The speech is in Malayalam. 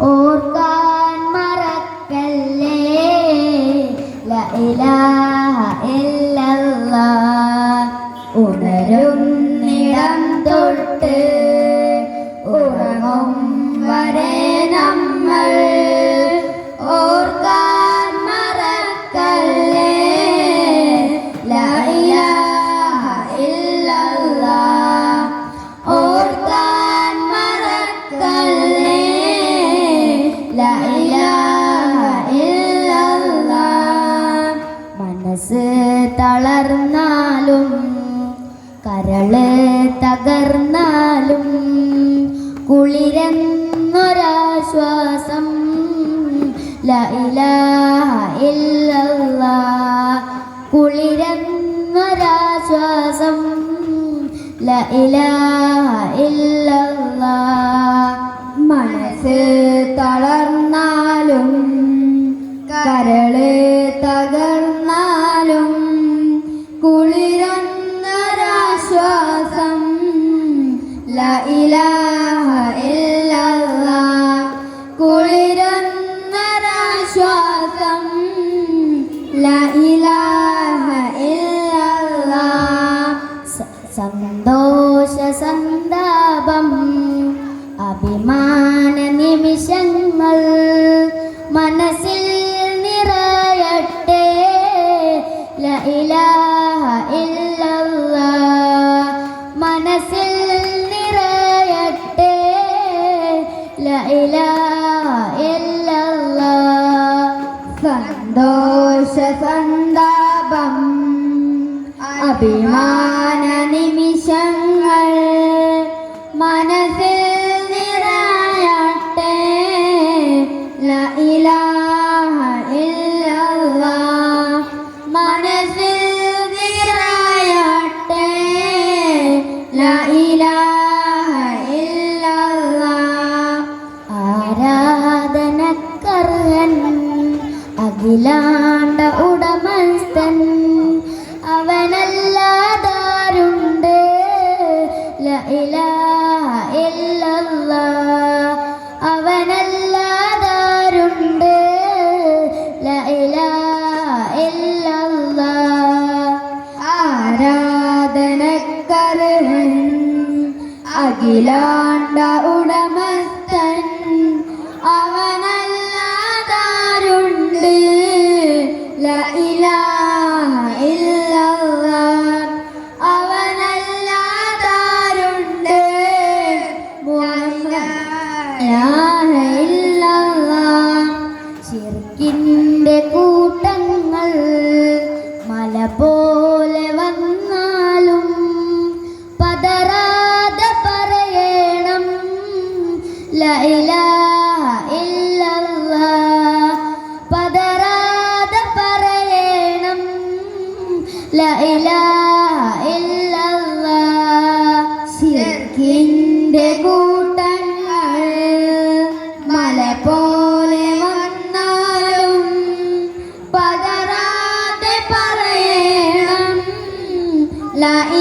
ഓർക്കാൻ മറക്കല്ലേ? ലൈലാഹ ഇല്ലല്ലാ ഉണരുന്നിടം തൊട്ട് ഉറങ്ങും വരെ നമ്മൾ. തളർന്നാലും കരൾ തകർന്നാലും കുളിരെന്നൊരാശ്വാസം ല ഇലാഹ ഇല്ലല്ലാ കുളിരെന്നൊരാശ്വാസം ല ഇലാഹ ഇല്ലല്ലാ മനസ്സ് തളർന്നാലും സന്താപം അഭിമാന നിമിഷങ്ങൾ മനസ്സിൽ നിറയട്ടെ. മനസ്സിൽ നിറയട്ടെ. സന്തോഷ സന്താപം അഭിമാന നിമിഷങ്ങൾ അഖിലാണ്ട ഉടമസ്ഥൻ. അവനല്ലാതാരുണ്ട്. അവനല്ലാതാരുണ്ട്. ആരാധനക്കർഹൻ അഖിലാണ്ട ഉടമസ്ഥൻ. അവനല്ലാതാരുണ്ട് ശിർക്കിന്റെ കൂട്ടങ്ങൾ പോലെ വന്നാലും പതറാതെ പറയണം ല പതറാതെ പറയണം ല ഇലാഹ